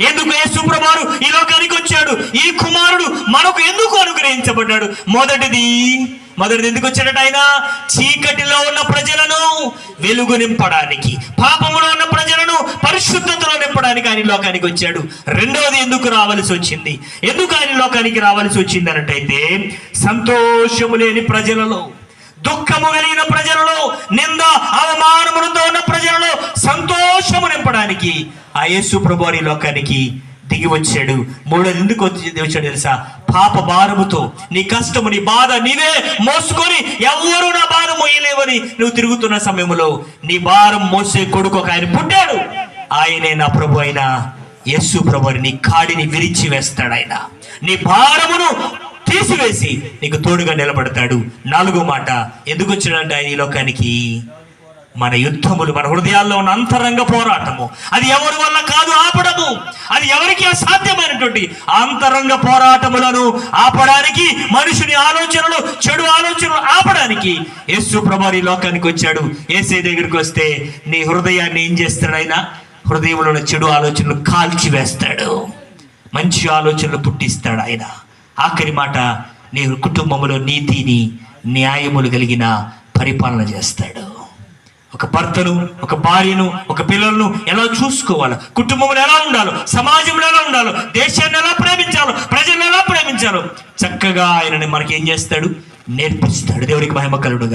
ఎందుకు యేసుప్రభువారు ఈ లోకానికి వచ్చాడు? ఈ కుమారుడు మనకు ఎందుకు అనుగ్రహించబడ్డాడు? మొదటిది మొదటిది ఎందుకు వచ్చాడట ఆయన? చీకటిలో ఉన్న ప్రజలను వెలుగు నింపడానికి పాపములో ఉన్న ప్రజలను పరిశుద్ధతలో నింపడానికి ఆయన లోకానికి వచ్చాడు. రెండవది ఎందుకు రావాల్సి వచ్చింది? ఎందుకు ఆయన లోకానికి రావాల్సి వచ్చింది అన్నట్టయితే సంతోషము లేని ప్రజలలో దుఃఖము కలిగిన ప్రజలలో నింద సంతోషము ఆ యేసు ప్రభువారి లోకానికి దిగి వచ్చాడు. మూడోది ఎందుకు వచ్చాడు తెలుసా? పాప భారముతో నీ కష్టము నీ బాధ నీవే మోసుకొని ఎవరు నా భారం మోయలేవని నువ్వు తిరుగుతున్న సమయంలో నీ భారం మోసే కొడుకు ఒక ఆయన పుట్టాడు. ఆయనే నా ప్రభు అయిన యస్సు ప్రభుని నీ కాడిని విరిచి వేస్తాడు ఆయన. నీ భారమును తీసివేసి నీకు తోడుగా నిలబడతాడు. నాలుగో మాట ఎందుకు వచ్చాడంటే ఆయన ఈ లోకానికి? మన యుద్ధములు మన హృదయాల్లో ఉన్న అంతరంగ పోరాటము. అది ఎవరి వల్ల కాదు? ఆపడము. అది ఎవరికి అసాధ్యమైనటువంటి అంతరంగ పోరాటములను ఆపడానికి మనుషుని ఆలోచనలు చెడు ఆలోచనలు ఆపడానికి యేసు ప్రభారి లోకానికి వచ్చాడు. ఏసే దగ్గరికి వస్తే నీ హృదయాన్ని ఏం చేస్తాడు ఆయన? హృదయంలో ఉన్న చెడు ఆలోచనలు కాల్చివేస్తాడు. మంచి ఆలోచనలు పుట్టిస్తాడు ఆయన. ఆఖరి మాట నీ కుటుంబంలో నీతిని న్యాయములు కలిగిన పరిపాలన చేస్తాడు. ఒక భర్తను ఒక భార్యను ఒక పిల్లలను ఎలా చూసుకోవాలో? కుటుంబంలో ఎలా ఉండాలో? సమాజంలో ఎలా ఉండాలో? దేశాన్ని ఎలా ప్రేమించాలో? ప్రజలను ఎలా ప్రేమించాలో? చక్కగా ఆయనని మనకి ఏం చేస్తాడు? నేర్పిస్తాడు దేవుడికి మహిమ కలుడుగా